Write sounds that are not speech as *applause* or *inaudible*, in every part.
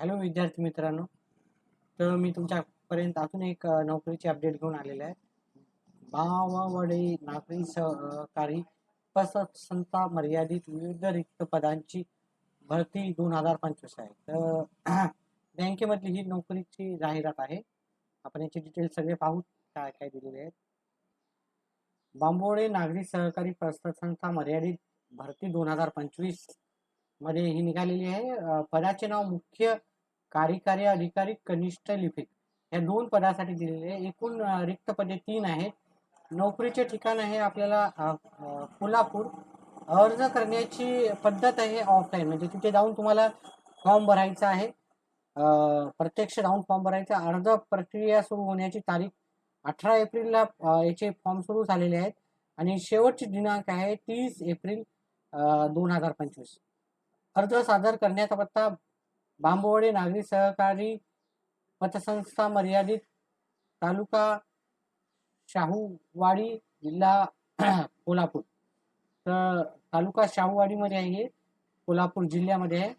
Hello विद्यार्थी मित्रांनो. तर मी तुमच्यापर्यंत अजून एक नोकरीची अपडेट घेऊन आलेला आहे. भावावडे नागरी सहकारी पतसंस्था मर्यादित विविध रिक्त पदांची भरती दोन हजार पंचवीस आहे. तर *clears throat* बँकेमधली ही नोकरीची जाहिरात आहे. आपण याचे डिटेल सगळे पाहू काय काय दिलेले आहेत. बांबोडे नागरी सहकारी पतसंस्था मर्यादित भरती दोन हजार पंचवीसमध्ये ही निघालेली आहे. पदाचे नाव मुख्य कार्यकारी अधिकारी कनिष्ठ लिपिक या दोन पदासाठी दिलेले आहे. एकूण रिक्त पदे तीन आहेत. नोकरीचे ठिकाण आहे आपल्याला कोल्हापूर. अर्ज करण्याची पद्धत आहे ऑफलाईन म्हणजे तिथे जाऊन तुम्हाला फॉर्म भरायचा आहे. प्रत्यक्ष जाऊन फॉर्म भरायचा. अर्ज प्रक्रिया सुरू होण्याची तारीख अठरा एप्रिलला याचे फॉर्म सुरू झालेले आहेत. आणि शेवटची दिनांक आहे तीस एप्रिल दोन हजार पंचवीस. अर्ज सादर करण्याचा पत्ता बांबवडे नागरी सहकारी पतसंस्था मर्यादित तालुका शाहूवाडी जिल्हा *clears throat* कोल्हापूर. तर तालुका शाहूवाडीमध्ये आहे हे कोल्हापूर जिल्ह्यामध्ये आहे.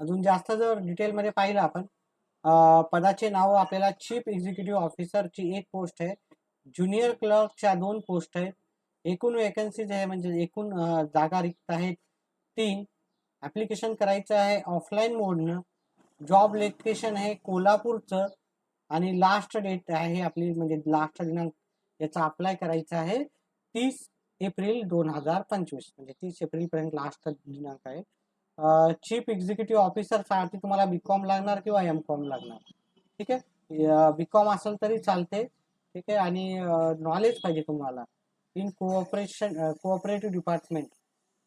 अजून जास्त जर डिटेलमध्ये पाहिलं आपण पदाचे नाव आपल्याला चीफ एक्झिक्युटिव्ह ऑफिसरची एक पोस्ट आहे ज्युनियर क्लर्कच्या दोन पोस्ट आहेत एकूण वॅकन्सीज आहे म्हणजे एकूण जागा रिक्त आहेत तीन ॲप्लिकेशन करायचं आहे ऑफलाईन मोडनं. जॉब लोकेशन आहे कोल्हापूरचं आणि लास्ट डेट आहे आपली म्हणजे लास्ट दिनांक याचा अप्लाय करायचा आहे तीस एप्रिल दोन हजार पंचवीस म्हणजे तीस एप्रिलपर्यंत लास्ट दिनांक आहे. चीफ एक्झिक्युटिव्ह ऑफिसरसाठी तुम्हाला बी कॉम लागणार किंवा एम कॉम लागणार? ठीक आहे? बी कॉम असेल तरी चालते. ठीक आहे? आणि नॉलेज पाहिजे तुम्हाला. इन कोऑपरेशन कोऑपरेटिव्ह डिपार्टमेंट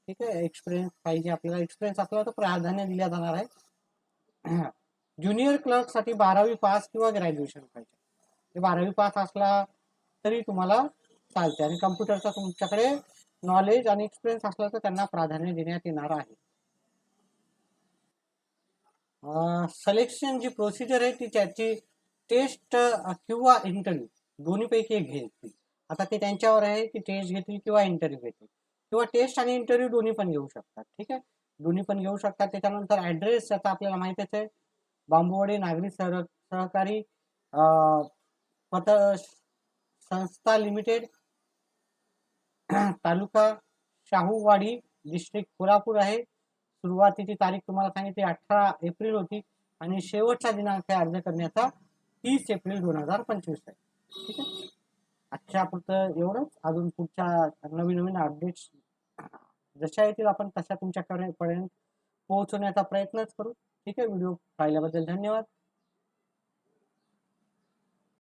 ठीक आहे. एक्सपिरियन्स पाहिजे आपल्याला. एक्सपिरियन्स असला तर प्राधान्य दिल्या जाणार आहे. *clears throat* ज्युनियर क्लर्कसाठी बारावी पास किंवा ग्रॅज्युएशन पाहिजे. म्हणजे बारावी पास असला तरी तुम्हाला चालते आणि कम्प्युटरचा तुमच्याकडे नॉलेज आणि एक्सपिरियन्स असला तर त्यांना प्राधान्य देण्यात येणार आहे. सिलेक्शन जी प्रोसिजर आहे ती त्याची टेस्ट किंवा इंटरव्ह्यू दोन्हीपैकी एक घेतील. आता ते त्यांच्यावर आहे की टेस्ट घेतील किंवा इंटरव्ह्यू घेतील. किंवा टेस्ट आणि इंटरव्ह्यू दोन्ही पण घेऊ शकतात ठीक आहे? दोन्ही पण घेऊ शकतात. त्याच्यानंतर ॲड्रेस आता आपल्याला माहितीच आहे बांबुवडे नागरी सह सहकारी पत संस्था लिमिटेड तालुका शाहूवाडी डिस्ट्रिक्ट कोल्हापूर आहे. सुरुवातीची तारीख तुम्हाला सांगितली अठरा एप्रिल होती आणि शेवटचा दिनांक अर्ज करण्याचा तीस एप्रिल दोन हजार पंचवीस आहे ठीक आहे? आजच्या पुरतं एवढंच. अजून पुढच्या नवीन नवीन अपडेट्स जशा येतील आपण तशा तुमच्याकडे पर्यंत पोहोचवण्याचा प्रयत्नच करू. ठीक आहे व्हिडिओ पाहिल्याबद्दल धन्यवाद.